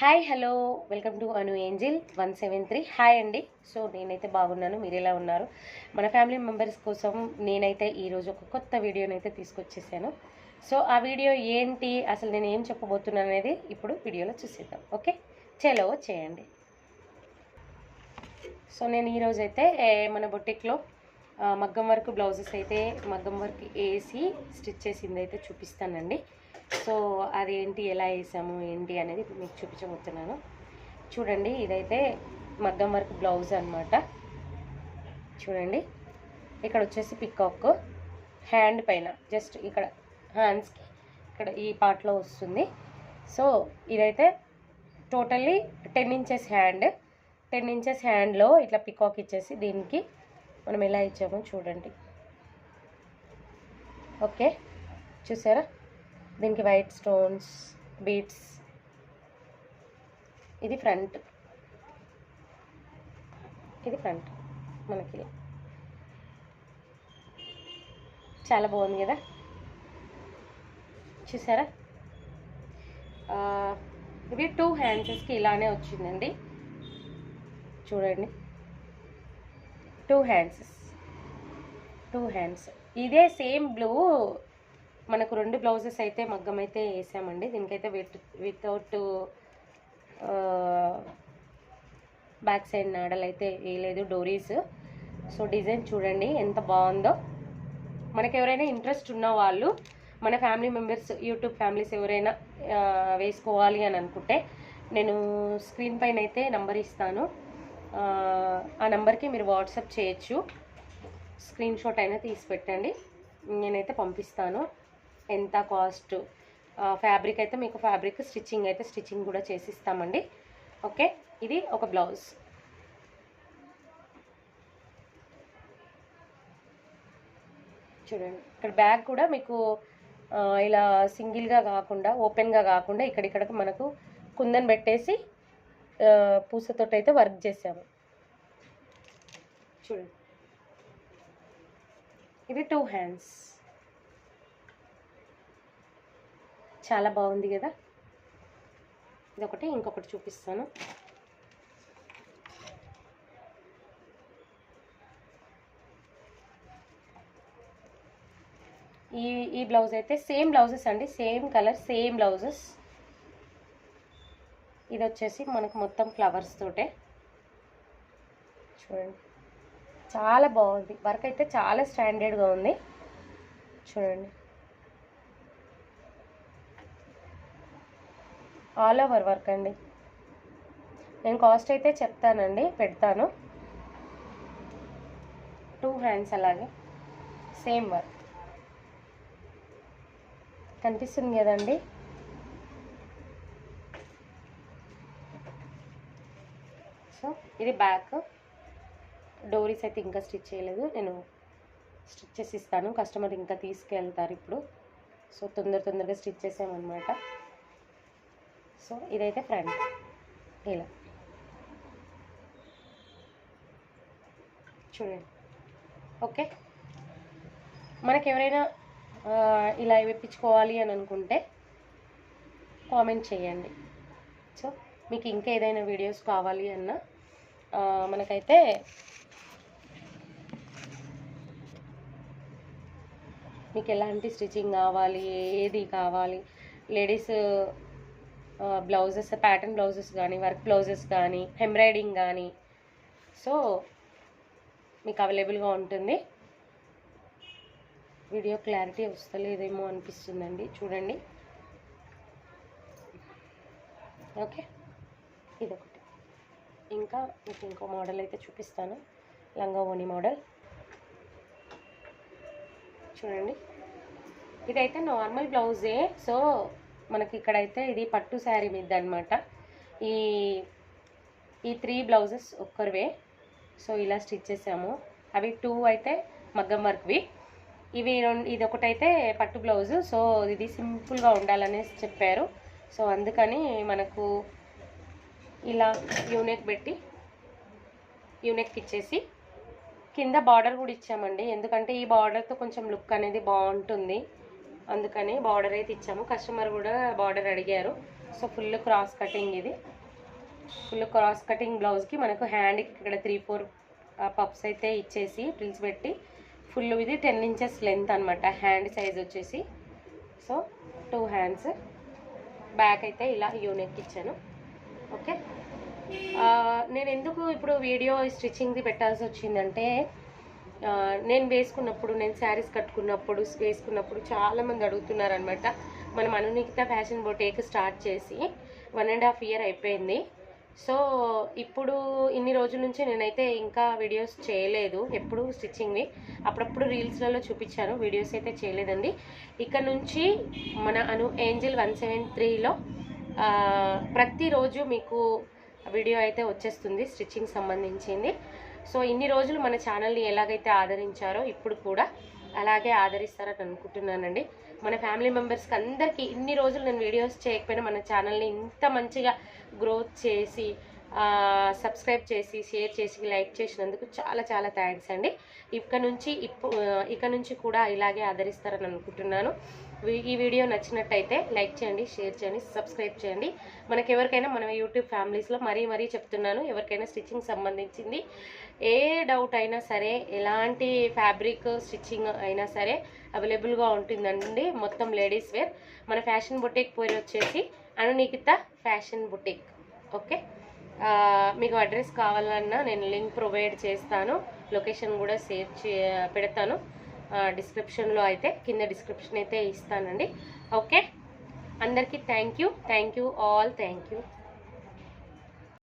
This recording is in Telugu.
Hi hello. Welcome to Anu angel one seven three. Hi అండి. సో నేనైతే బాగున్నాను. మీరు ఎలా ఉన్నారు? మన ఫ్యామిలీ మెంబర్స్ కోసం నేనైతే ఈరోజు ఒక కొత్త వీడియోనైతే తీసుకొచ్చేసాను. సో ఆ వీడియో ఏంటి? అసలు నేను ఏం చెప్పబోతున్నాను అనేది ఇప్పుడు వీడియోలో చూసేద్దాం. ఓకే? చేలో చేయండి. సో నేను ఈరోజైతే మన బొటిక్లో మగ్గం వర్క్ బ్లౌజెస్ అయితే మగ్గం వర్క్ వేసి స్టిచ్ చేసింది అయితే చూపిస్తానండి. సో అదేంటి ఎలా వేసాము ఏంటి అనేది మీకు చూపించబోతున్నాను. చూడండి ఇదైతే మగ్గం వర్క్ బ్లౌజ్ అనమాట చూడండి ఇక్కడ వచ్చేసి పికాక్ హ్యాండ్ పైన జస్ట్ ఇక్కడ హ్యాండ్స్కి ఇక్కడ ఈ పార్ట్లో వస్తుంది. సో ఇదైతే totally ten inches hand ten inches హ్యాండ్లో ఇట్లా పికాక్ ఇచ్చేసి దీనికి మనం ఎలా ఇచ్చామో చూడండి. ఓకే చూసారా? దీనికి వైట్ స్టోన్స్ బీట్స్. ఇది ఫ్రంట్. ఇది ఫ్రంట్ మనకి. చాలా బాగుంది కదా? చూసారా? ఇది టూ హ్యాండ్సెస్కి ఇలానే వచ్చిందండి. చూడండి. Two hands. Two hands. ఇదే సేమ్ బ్లూ. మనకు రెండు బ్లౌజెస్ అయితే మగ్గం అయితే వేసామండి. దీనికైతే విత్ వితౌట్ బ్యాక్ సైడ్ నాడలు అయితే వేయలేదు డోరీస్. సో డిజైన్ చూడండి ఎంత బాగుందో. మనకు ఎవరైనా ఇంట్రెస్ట్ ఉన్న వాళ్ళు మన ఫ్యామిలీ మెంబర్స్ యూట్యూబ్ ఫ్యామిలీస్ ఎవరైనా వేసుకోవాలి అని అనుకుంటే నేను స్క్రీన్ పైన అయితే నంబర్ ఇస్తాను. ఆ, నెంబర్కి మీరు వాట్సాప్ చేయొచ్చు. స్క్రీన్ షాట్ అయినా తీసి పెట్టండి. నేనైతే పంపిస్తాను. ఎంత కాస్ట్? ఫ్యాబ్రిక్ అయితే మీకు ఫ్యాబ్రిక్ స్టిచ్చింగ్ అయితే స్టిచ్చింగ్ కూడా చేసిస్తామండి. ఓకే? ఇది ఒక బ్లౌజ్. చూడండి. ఇక్కడ బ్యాగ్ కూడా మీకు ఇలా సింగిల్గా కాకుండా ఓపెన్గా కాకుండా ఇక్కడిక్కడికి మనకు కుందన్ పెట్టేసి పూసతో పూసతోటి అయితే వర్క్ చేసాము చూడండి. ఇవి టూ హ్యాండ్స్. చాలా బాగుంది కదా? ఇదొకటి ఇంకొకటి చూపిస్తాను. ఈ ఈ బ్లౌజ్ అయితే సేమ్ బ్లౌజెస్ అండి. Same colour same blouses. ఇది వచ్చేసి మనకు మొత్తం ఫ్లవర్స్ తోటే. చూడండి. చాలా బాగుంది. వర్క్ అయితే చాలా స్టాండర్డ్గా ఉంది. చూడండి. ఆల్ ఓవర్ వర్క్ అండి. నేను కాస్ట్ అయితే చెప్తానండి పెడతాను. టూ హ్యాండ్స్ అలాగే. Same work. కనిపిస్తుంది కదండి? సో ఇది బ్యాక్. డోరీస్ అయితే ఇంకా స్టిచ్ చేయలేదు. నేను స్టిచ్ చేసి ఇస్తాను. కస్టమర్ ఇంకా తీసుకెళ్తారు ఇప్పుడు. సో తొందర తొందరగా స్టిచ్ చేసామన్నమాట. సో ఇదైతే ఫ్రంట్. ఇలా. చూడండి. ఓకే. మనకెవరైనా ఇలా వేయించుకోవాలి అని అనుకుంటే కామెంట్ చేయండి. సో మీకు ఇంకా ఏదైనా వీడియోస్ కావాలి అన్నా మనకైతే మీకు ఎలాంటి స్టిచ్చింగ్ కావాలి ఏది కావాలి లేడీస్ బ్లౌజెస్ ప్యాటర్న్ బ్లౌజెస్ కానీ వర్క్ బ్లౌజెస్ కానీ ఎంబ్రాయిడింగ్ కానీ సో మీకు అవైలబుల్గా ఉంటుంది. వీడియో క్లారిటీ వస్తలేదేమో అనిపిస్తుందండి. చూడండి. ఓకే ఇదొకటి. ఇంకా మీకు ఇంకో మోడల్ అయితే చూపిస్తాను. లంగా ఓని మోడల్. చూడండి. ఇదైతే నార్మల్ బ్లౌజే. సో మనకి ఇక్కడైతే ఇది పట్టు శారీ మీద అనమాట ఈ ఈ త్రీ బ్లౌజెస్ ఒక్కరివే. సో ఇలా స్టిచ్ చేసాము. అవి టూ అయితే మగ్గం వర్క్వి. ఇవి రెండు ఇది ఒకటైతే పట్టు బ్లౌజు. సో ఇది సింపుల్గా ఉండాలనేసి చెప్పారు. సో అందుకని మనకు ఇలా యూనెక్ పెట్టి యూనెక్ ఇచ్చేసి కింద బార్డర్ కూడా ఇచ్చామండి. ఎందుకంటే ఈ బార్డర్తో కొంచెం లుక్ అనేది బాగుంటుంది. అందుకని బార్డర్ అయితే ఇచ్చాము. కస్టమర్ కూడా బార్డర్ అడిగారు. సో ఫుల్ క్రాస్ కటింగ్ ఇది. ఫుల్ క్రాస్ కటింగ్ బ్లౌజ్కి మనకు హ్యాండ్కి ఇక్కడ త్రీ ఫోర్ పప్స్ అయితే ఇచ్చేసి ప్రిల్స్ పెట్టి ఫుల్ ఇది టెన్ ఇంచెస్ లెంత్ అనమాట హ్యాండ్ సైజ్ వచ్చేసి. So two hands. బ్యాక్ అయితే ఇలా యూనెక్ ఇచ్చాను. ఓకే? నేను ఎందుకు ఇప్పుడు వీడియో స్టిచ్చింగ్ది పెట్టాల్సి వచ్చిందంటే నేను వేసుకున్నప్పుడు నేను శారీస్ కట్టుకున్నప్పుడు వేసుకున్నప్పుడు చాలామంది అడుగుతున్నారు అనమాట మనం అనునికిత ఫ్యాషన్ బొటేక్ స్టార్ట్ చేసి వన్ అండ్ హాఫ్ ఇయర్ అయిపోయింది. సో ఇప్పుడు ఇన్ని రోజుల నుంచి నేనైతే ఇంకా వీడియోస్ చేయలేదు ఎప్పుడు స్టిచ్చింగ్వి. అప్పుడప్పుడు రీల్స్లలో చూపించాను వీడియోస్ అయితే చేయలేదండి. ఇక్కడ నుంచి మన అను ఏంజల్ వన్ సెవెన్ త్రీలో ప్రతిరోజు మీకు వీడియో అయితే వచ్చేస్తుంది స్టిచ్చింగ్ సంబంధించింది. సో ఇన్ని రోజులు మన ఛానల్ని ఎలాగైతే ఆదరించారో ఇప్పుడు కూడా అలాగే ఆదరిస్తారని అనుకుంటున్నానండి. మన ఫ్యామిలీ మెంబర్స్కి అందరికీ ఇన్ని రోజులు నేను వీడియోస్ చేయకపోయినా మన ఛానల్ని ఇంత మంచిగా గ్రోత్ చేసి సబ్స్క్రైబ్ చేసి షేర్ చేసి లైక్ చేసినందుకు చాలా చాలా థ్యాంక్స్ అండి. ఇక నుంచి ఇప్పు ఇక నుంచి కూడా ఇలాగే ఆదరిస్తారని అనుకుంటున్నాను. ఈ వీడియో నచ్చినట్టయితే లైక్ చేయండి షేర్ చేయండి సబ్స్క్రైబ్ చేయండి. మనకి ఎవరికైనా మన యూట్యూబ్ ఫ్యామిలీస్లో మరీ మరీ చెప్తున్నాను ఎవరికైనా స్టిచ్చింగ్ సంబంధించింది ఏ డౌట్ అయినా సరే ఎలాంటి ఫ్యాబ్రిక్ స్టిచ్చింగ్ అయినా సరే అవైలబుల్గా ఉంటుందండి. మొత్తం లేడీస్ వేర్ మన ఫ్యాషన్ బుటీక్ పేరు వచ్చేసి అనునికిత ఫ్యాషన్ బుటీక్ ఓకే మీకు అడ్రస్ కావాలన్నా నేను లింక్ ప్రొవైడ్ చేస్తాను. లొకేషన్ కూడా సేవ్ చే పెడతాను. డిస్క్రిప్షన్లో అయితే కింద డిస్క్రిప్షన్ అయితే ఇస్తానండి. ఓకే? అందరికీ thank you. Thank you all. Thank you.